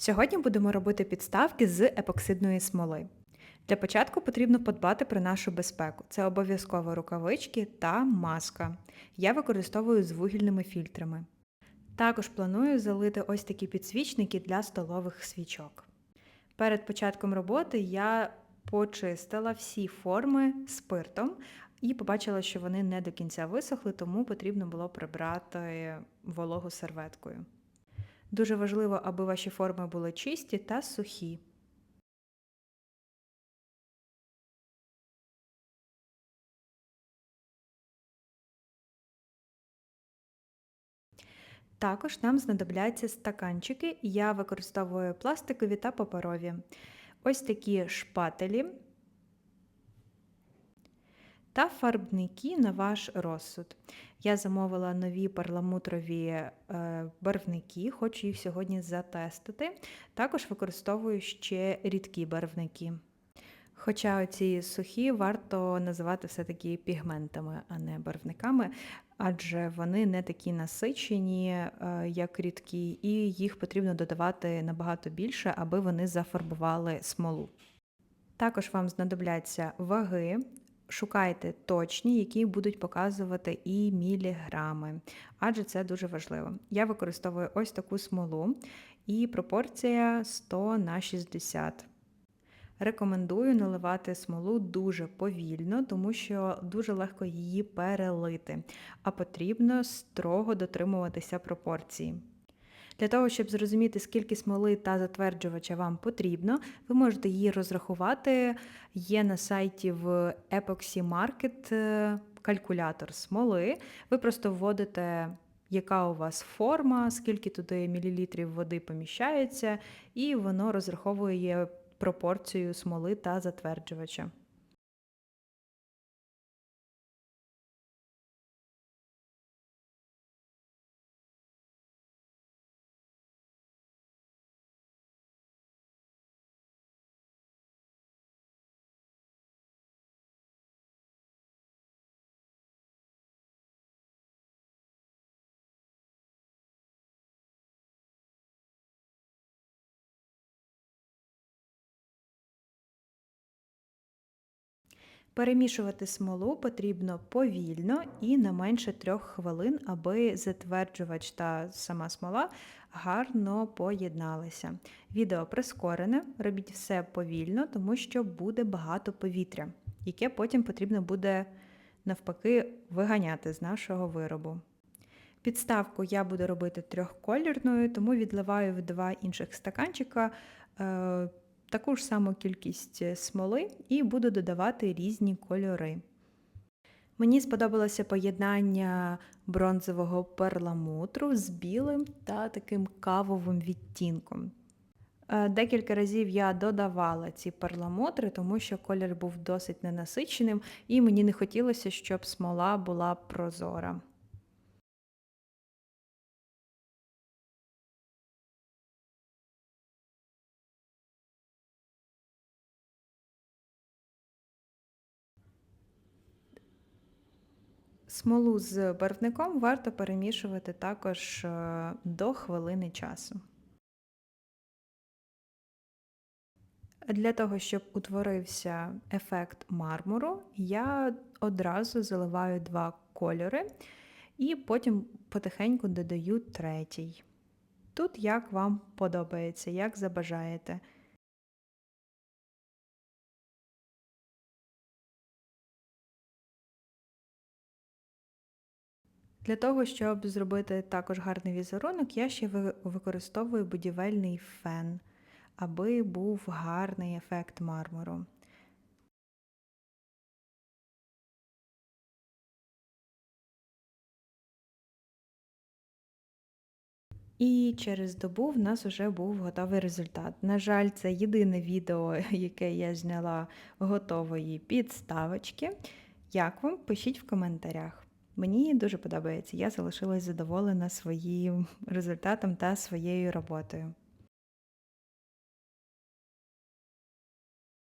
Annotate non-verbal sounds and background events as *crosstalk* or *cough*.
Сьогодні будемо робити підставки з епоксидної смоли. Для початку потрібно подбати про нашу безпеку. Це обов'язково рукавички та маска. Я використовую з вугільними фільтрами. Також планую залити ось такі підсвічники для столових свічок. Перед початком роботи я почистила всі форми спиртом і побачила, що вони не до кінця висохли, тому потрібно було прибрати вологу серветкою. Дуже важливо, аби ваші форми були чисті та сухі. Також нам знадобляться стаканчики. Я використовую пластикові та паперові. Ось такі шпателі та фарбники на ваш розсуд. Я замовила нові перламутрові е, барвники, хочу їх сьогодні затестити. Також використовую ще рідкі барвники. Хоча ці сухі варто називати все-таки пігментами, а не барвниками, адже вони не такі насичені, е, як рідкі, і їх потрібно додавати набагато більше, аби вони зафарбували смолу. Також вам знадобляться ваги, шукайте точні, які будуть показувати і міліграми, адже це дуже важливо. Я використовую ось таку смолу, і пропорція 100 на 60. Рекомендую наливати смолу дуже повільно, тому що дуже легко її перелити, а потрібно строго дотримуватися пропорції. Для того, щоб зрозуміти, скільки смоли та затверджувача вам потрібно, ви можете її розрахувати. Є на сайті в Epoxy Market е, калькулятор смоли. Ви просто вводите. Яка у вас форма, скільки туди мілілітрів води поміщається, і воно розраховує пропорцію смоли та затверджувача. Перемішувати смолу потрібно повільно і не менше трьох хвилин, аби затверджувач та сама смола гарно поєдналися. Відео прискорене, робіть все повільно, тому що буде багато повітря, яке потім потрібно буде навпаки виганяти з нашого виробу. Підставку я буду робити трьохколірною, тому відливаю в два інших стаканчика. Таку ж саму кількість е, смоли і буду додавати різні кольори. Мені сподобалося поєднання бронзового перламутру з білим та таким кавовим відтінком. Е, декілька разів я додавала ці перламутри, тому що колір був досить ненасиченим, і мені не хотілося, щоб смола була прозора. Смолу з барвником варто перемішувати також е, до хвилини часу. Для того, щоб утворився ефект мармуру, я одразу заливаю два кольори і потім потихеньку додаю третій. Тут як вам подобається, як забажаєте. Для того, щоб зробити також гарний візерунок, я ще використовую будівельний фен, аби був гарний ефект мармуру. І через добу в нас вже був готовий результат. На жаль, це єдине відео, *laughs* яке я зняла готової підставочки. Як вам? Пишіть в коментарях. Мені дуже подобається. Я залишилась задоволена своїм результатом та своєю роботою.